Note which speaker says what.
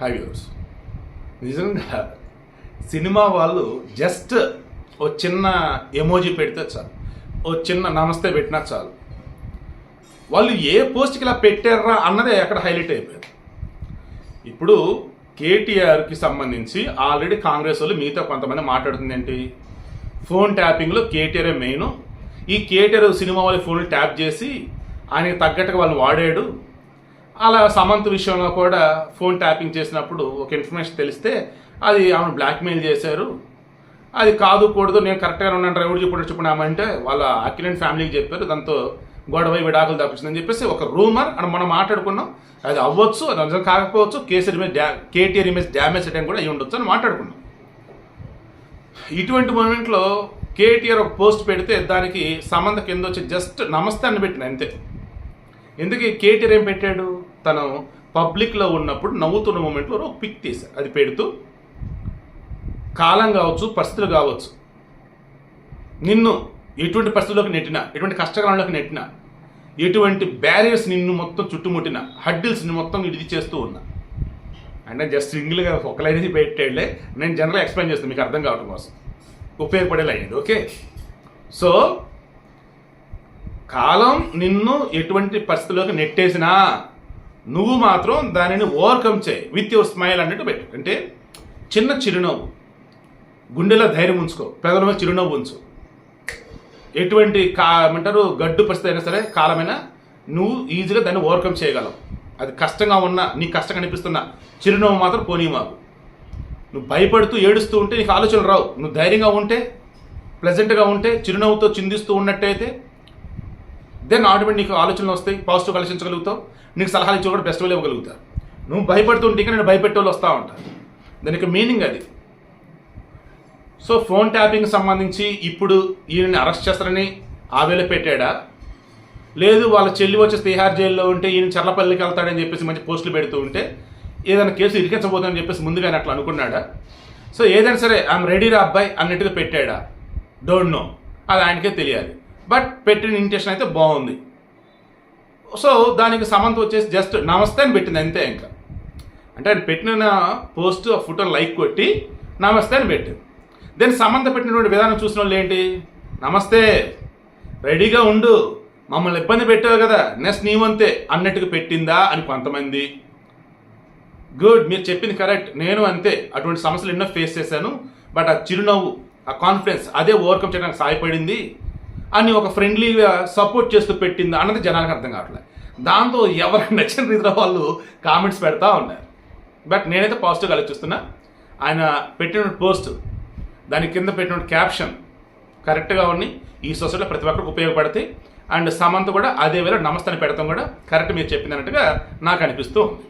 Speaker 1: High viewers నిజంగా cinema వాళ్ళు just ఓ చిన్న ఎమోజీ పెడితే చాలు. ఓ చిన్న నమస్తే పెట్టినా చాలు. వాళ్ళు ఏ పోస్ట్కి ఇలా పెట్టారా అన్నదే అక్కడ హైలైట్ అయిపోయింది. ఇప్పుడు కేటీఆర్కి సంబంధించి ఆల్రెడీ కాంగ్రెస్ వాళ్ళు మీతో కొంతమంది మాట్లాడుతుంది ఏంటి? ఫోన్ ట్యాపింగ్లో కేటీఆర్ మెయిన్ ఈ కేటీఆర్ సినిమా వాళ్ళ ఫోన్లు ట్యాప్ చేసి ఆయనకి తగ్గట్టుగా వాళ్ళు వాడాడు. అలా సమంత్ విషయంలో కూడా ఫోన్ ట్యాపింగ్ చేసినప్పుడు ఒక ఇన్ఫర్మేషన్ తెలిస్తే అది ఆమెను బ్లాక్మెయిల్ చేశారు. అది కాదు కూడదు నేను కరెక్ట్గా ఉన్నాను డ్రైవర్ చెప్పాడు చెప్పినామంటే వాళ్ళ అక్యులెంట్ ఫ్యామిలీకి చెప్పారు. దాంతో గొడవ విడాకులు తప్పించిందని చెప్పేసి ఒక రూమర్ అని మనం మాట్లాడుకున్నాం అది అవ్వచ్చు అది నిజం కాకపోవచ్చు కేసీఆర్ ఇమేజ్ డ్యా కేటీఆర్ ఇమేజ్ డ్యామేజ్ చేయడం కూడా అయ్యి ఉండొచ్చు అని మాట్లాడుకున్నాం. ఇటువంటి మూమెంట్లో కేటీఆర్ ఒక పోస్ట్ పెడితే దానికి సంబంధం కింద వచ్చి జస్ట్ నమస్తే అని పెట్టిన అంతే. ఎందుకు కేటీఆర్ ఏం పెట్టాడు? తను పబ్లిక్లో ఉన్నప్పుడు నవ్వుతున్న మూమెంట్లో ఒక పిక్ తీశారు అది పెడుతూ కాలం కావచ్చు పరిస్థితులు కావచ్చు. నిన్ను ఎటువంటి పరిస్థితుల్లోకి నెట్టినా ఎటువంటి కష్టకాలంలోకి నెట్టినా ఎటువంటి బ్యారియర్స్ నిన్ను మొత్తం చుట్టుముట్టిన హడ్డిల్స్ని మొత్తం ఇది చేస్తూ ఉన్నా. అంటే జస్ట్ సింగిల్గా ఒక లైన్ అనేది పెట్టాడులే నేను జనరల్ ఎక్స్ప్లెయిన్ చేస్తాను మీకు అర్థం కావడం కోసం. ఉపయోగపడే లైన్ ఓకే? సో కాలం నిన్ను ఎటువంటి పరిస్థితిలోకి నెట్టేసినా నువ్వు మాత్రం దానిని ఓవర్కమ్ చేయి విత్ యువర్ స్మైల్ అన్నట్టు పెట్టు. అంటే చిన్న చిరునవ్వు. గుండెలో ధైర్యం ఉంచుకో. పెదల మీద చిరునవ్వు ఉంచు. ఎటువంటి కామంటారు గడ్డు పరిస్థితి అయినా సరే కాలమైనా నువ్వు ఈజీగా దాన్ని ఓవర్కమ్ చేయగలవు. అది కష్టంగా ఉన్నా నీకు కష్టంగా అనిపిస్తున్నా చిరునవ్వు మాత్రం పోనీ మాకు నువ్వు భయపడుతూ ఏడుస్తూ ఉంటే నీకు ఆలోచనలు రావు. నువ్వు ధైర్యంగా ఉంటే ప్లెజెంట్గా ఉంటే చిరునవ్వుతో చిందిస్తూ ఉన్నట్టయితే దెన్ ఆటోమేటిక్ నీకు ఆలోచనలు వస్తాయి పాజిటివ్ ఆలోచించగలుగుతావు నీకు సలహాలు ఇచ్చి కూడా బెస్ట్ వాళ్ళు ఇవ్వగలుగుతారు. నువ్వు భయపడుతుంటే నేను భయపెట్టే వాళ్ళు వస్తూ ఉంటారు. దానికి మీనింగ్ అది. సో ఫోన్ ట్యాపింగ్ సంబంధించి ఇప్పుడు ఈయనని అరెస్ట్ చేస్తారని ఆవేళ పెట్టాడా? లేదు వాళ్ళ చెల్లి వచ్చి తిహార్ జైల్లో ఉంటే ఈయన చర్లపల్లికి వెళ్తాడని చెప్పేసి మంచి పోస్టులు పెడుతూ ఉంటే ఏదైనా కేసు ఇరికించబోతుందని చెప్పేసి ముందుగానే అట్లా అనుకున్నాడా? సో ఏదైనా సరే ఐఎమ్ రెడీ రా అబ్బాయి అన్నట్టుగా పెట్టాడా? డోంట్ నో అది ఆయనకే తెలియాలి. బట్ పెట్టిన ఇంటెన్షన్ అయితే బాగుంది. సో దానికి సమంత వచ్చేసి జస్ట్ నమస్తే అని పెట్టింది అంతే ఇంకా. అంటే ఆయన పెట్టిన పోస్ట్ ఆ ఫోటోని లైక్ కొట్టి నమస్తే అని పెట్టింది. దెన్ సమంత పెట్టినటువంటి విధానం చూసిన వాళ్ళు ఏంటి? నమస్తే రెడీగా ఉండు మమ్మల్ని ఇబ్బంది పెట్టావు కదా నెక్స్ట్ నీవంతే అన్నట్టుగా పెట్టిందా అని కొంతమంది. గుడ్ మీరు చెప్పింది కరెక్ట్ నేను అంతే. అటువంటి సమస్యలు ఎన్నో ఫేస్ చేశాను బట్ ఆ చిరునవ్వు ఆ కాన్ఫిడెన్స్ అదే ఓవర్కమ్ చేయడానికి సహాయపడింది అని ఒక ఫ్రెండ్లీగా సపోర్ట్ చేస్తూ పెట్టింది అన్నది జనానికి అర్థం కావట్లేదు దాంతో ఎవరికి నచ్చిన రీతిలో వాళ్ళు కామెంట్స్ పెడతా ఉన్నారు. బట్ నేనైతే పాజిటివ్గా ఆలోచిస్తున్నా. ఆయన పెట్టిన పోస్ట్ దాని కింద పెట్టిన క్యాప్షన్ కరెక్ట్గా ఉండి ఈ సొసైటీలో ప్రతి ఒక్కరికి ఉపయోగపడతాయి అండ్ సమంత కూడా అదే వేళ నమస్తే పెడతాం కూడా కరెక్ట్ మీరు చెప్పినట్టుగా నాకు అనిపిస్తూ ఉంది.